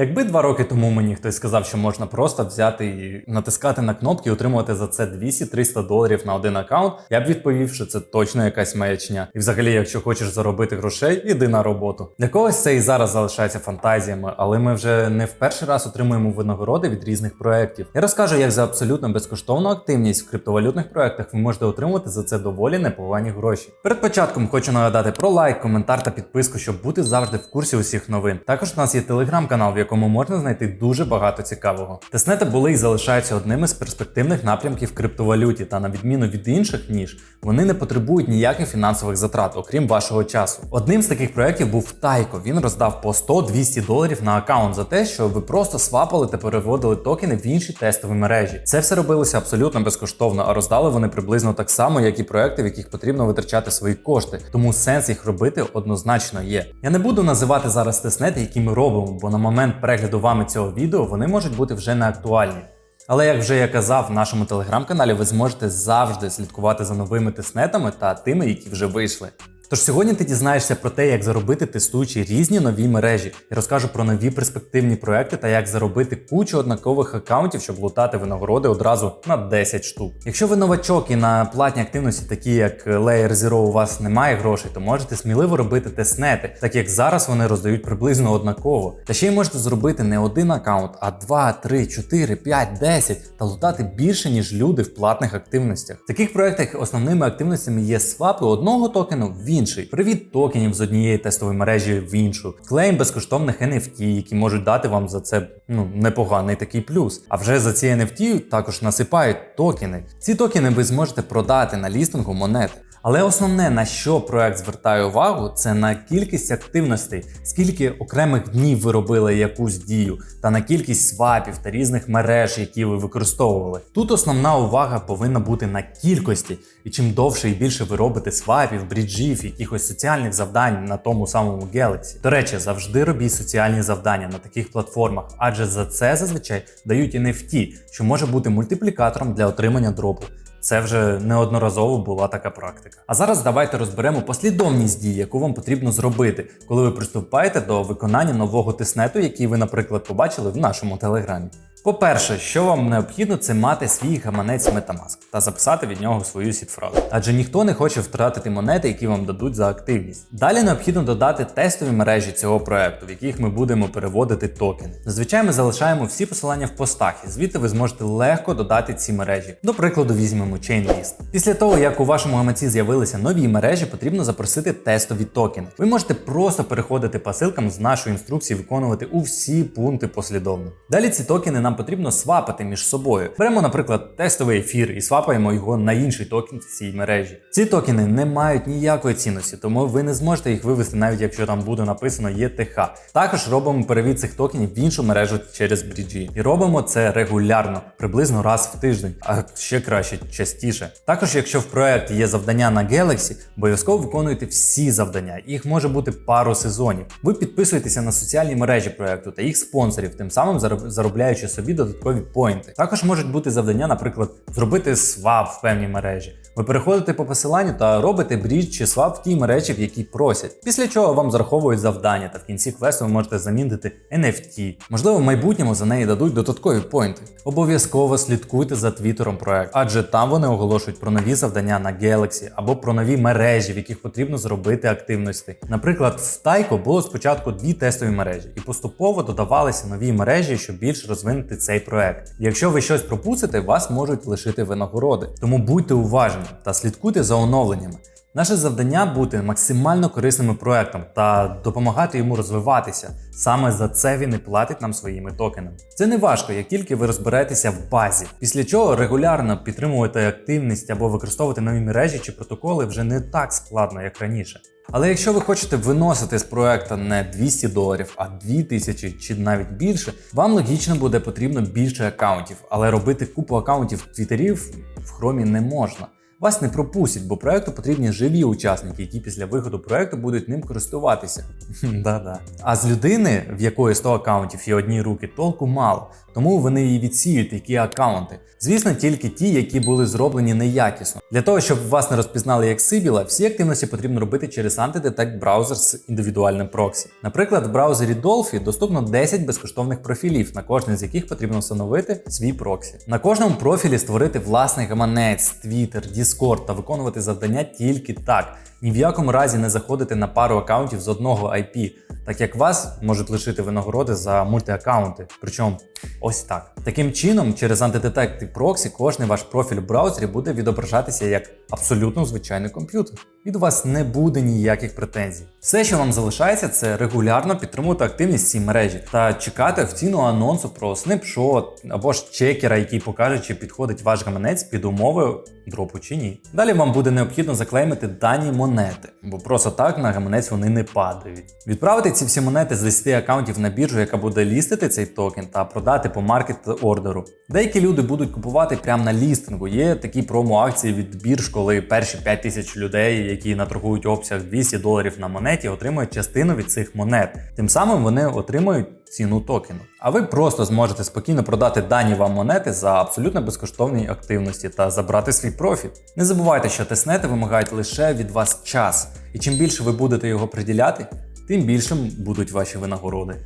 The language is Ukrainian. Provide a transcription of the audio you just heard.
Якби два роки тому мені хтось сказав, що можна просто взяти і натискати на кнопки і отримувати за це 200-300 доларів на один аккаунт, я б відповів, що це точно якась маячня. І взагалі, якщо хочеш заробити грошей, іди на роботу. Для когось це і зараз залишається фантазіями, але ми вже не в перший раз отримуємо винагороди від різних проєктів. Я розкажу, як за абсолютно безкоштовну активність в криптовалютних проєктах ви можете отримувати за це доволі непогані гроші. Перед початком хочу нагадати про лайк, коментар та підписку, щоб бути завжди в курсі усіх новин. Також у нас є телеграм-канал, в якому можна знайти дуже багато цікавого. Теснети були і залишаються одним із перспективних напрямків в криптовалюті, та на відміну від інших ніж, вони не потребують ніяких фінансових затрат, окрім вашого часу. Одним з таких проєктів був Тайко. Він роздав по 100-200 доларів на аккаунт за те, що ви просто свапали та переводили токени в інші тестові мережі. Це все робилося абсолютно безкоштовно, а роздали вони приблизно так само, як і проекти, в яких потрібно витрачати свої кошти. Тому сенс їх робити однозначно є. Я не буду називати зараз тестнети, які ми робимо, бо на момент перегляду вами цього відео вони можуть бути вже не актуальні. Але як вже я казав, в нашому телеграм-каналі ви зможете завжди слідкувати за новими тестнетами та тими, які вже вийшли. Тож сьогодні ти дізнаєшся про те, як заробити тестуючи різні нові мережі, і розкажу про нові перспективні проекти та як заробити кучу однакових аккаунтів, щоб лутати винагороди одразу на 10 штук. Якщо ви новачок і на платній активності, такі як Layer Zero, у вас немає грошей, то можете сміливо робити тестнети, так як зараз вони роздають приблизно однаково. Та ще й можете зробити не один аккаунт, а 2, 3, 4, 5, 10 та лутати більше, ніж люди в платних активностях. В таких проектах основними активностями є свапи одного токену в інший, привіт токенів з однієї тестової мережі в іншу, клейм безкоштовних NFT, які можуть дати вам за це ну непоганий такий плюс. А вже за ці NFT також насипають токени. Ці токени ви зможете продати на лістингу монет. Але основне, на що проект звертає увагу, це на кількість активностей, скільки окремих днів ви робили якусь дію, та на кількість свапів та різних мереж, які ви використовували. Тут основна увага повинна бути на кількості, і чим довше і більше ви робите свапів, бріджів, якихось соціальних завдань на тому самому Galaxy. До речі, завжди робіть соціальні завдання на таких платформах, адже за це зазвичай дають NFT, що може бути мультиплікатором для отримання дропу. Це вже неодноразово була така практика. А зараз давайте розберемо послідовність дій, яку вам потрібно зробити, коли ви приступаєте до виконання нового тиснету, який ви, наприклад, побачили в нашому телеграмі. По-перше, що вам необхідно, це мати свій гаманець Metamask та записати від нього свою сітфразу. Адже ніхто не хоче втратити монети, які вам дадуть за активність. Далі необхідно додати тестові мережі цього проекту, в яких ми будемо переводити токени. Зазвичай ми залишаємо всі посилання в постах, і звідти ви зможете легко додати ці мережі. До прикладу, візьмемо ChainList. Після того, як у вашому гаманці з'явилися нові мережі, потрібно запросити тестові токени. Ви можете просто переходити по ссылкам з нашої інструкції, виконувати усі пункти послідовно. Далі ці токени нам потрібно свапати між собою. Беремо, наприклад, тестовий ефір і свапаємо його на інший токен в цій мережі. Ці токени не мають ніякої цінності, тому ви не зможете їх вивести, навіть якщо там буде написано ETH. Також робимо перевід цих токенів в іншу мережу через бріджі. І робимо це регулярно, приблизно раз в тиждень, а ще краще частіше. Також, якщо в проєкті є завдання на Galaxy, обов'язково виконуйте всі завдання. Їх може бути пару сезонів. Ви підписуєтеся на соціальні мережі проєкту та їх спонсорів, тим самим заробляючи собі додаткові поінти. Також можуть бути завдання, наприклад, зробити свап в певній мережі. Ви переходите по посиланню та робите брідж чи свап в тій мережі, в якій просять. Після чого вам зараховують завдання, та в кінці квесту ви можете замінити NFT. Можливо, в майбутньому за неї дадуть додаткові поінти. Обов'язково слідкуйте за твіттером проекту, адже там вони оголошують про нові завдання на Galaxy або про нові мережі, в яких потрібно зробити активності. Наприклад, в Taiko було спочатку дві тестові мережі, і поступово додавалися нові мережі, щоб більш розвинути цей проект. Якщо ви щось пропустите, вас можуть лишити винагороди. Тому будьте уважні та слідкуйте за оновленнями. Наше завдання бути максимально корисним проектом та допомагати йому розвиватися. Саме за це він і платить нам своїми токенами. Це не важко, як тільки ви розберетеся в базі. Після чого регулярно підтримувати активність або використовувати нові мережі чи протоколи вже не так складно, як раніше. Але якщо ви хочете виносити з проекту не 200 доларів, а 2000 чи навіть більше, вам логічно буде потрібно більше аккаунтів, але робити купу аккаунтів твіттерів в хромі не можна. Вас не пропустять, бо проекту потрібні живі учасники, які після виходу проекту будуть ним користуватися. Да-да. А з людини, в якої 100 аккаунтів і одні руки, толку мало, тому вони її відсіють такі аккаунти. Звісно, тільки ті, які були зроблені неякісно. Для того, щоб вас не розпізнали як Сибіла, всі активності потрібно робити через антидетект браузер з індивідуальним проксі. Наприклад, в браузері Dolphy доступно 10 безкоштовних профілів, на кожен з яких потрібно встановити свій проксі. На кожному профілі створити власний гаманець, Twitter, Discord та виконувати завдання тільки так. Ні в якому разі не заходити на пару аккаунтів з одного IP, так як вас можуть лишити винагороди за мультиаккаунти. Причому ось так. Таким чином, через антидетект і проксі, кожний ваш профіль в браузері буде відображатися як абсолютно звичайний комп'ютер. Від вас не буде ніяких претензій. Все, що вам залишається, це регулярно підтримувати активність цій мережі та чекати офіційного анонсу про снипшот або ж чекера, який покаже, чи підходить ваш гаманець під умови дропу чи ні. Далі вам буде необхідно заклеймити дані монети, бо просто так на гаманець вони не падають. Відправити ці всі монети з 10 аккаунтів на біржу, яка буде лістити цей токен, та продати по маркет ордеру. Деякі люди будуть купувати прямо на лістингу. Є такі промо-акції від бірж, коли перші 5 тисяч людей, які наторгують обсяг 200 доларів на монеті, отримують частину від цих монет. Тим самим вони отримують ціну токену. А ви просто зможете спокійно продати дані вам монети за абсолютно безкоштовній активності та забрати свій профіт. Не забувайте, що тестнети вимагають лише від вас час, і чим більше ви будете його приділяти, тим більшим будуть ваші винагороди.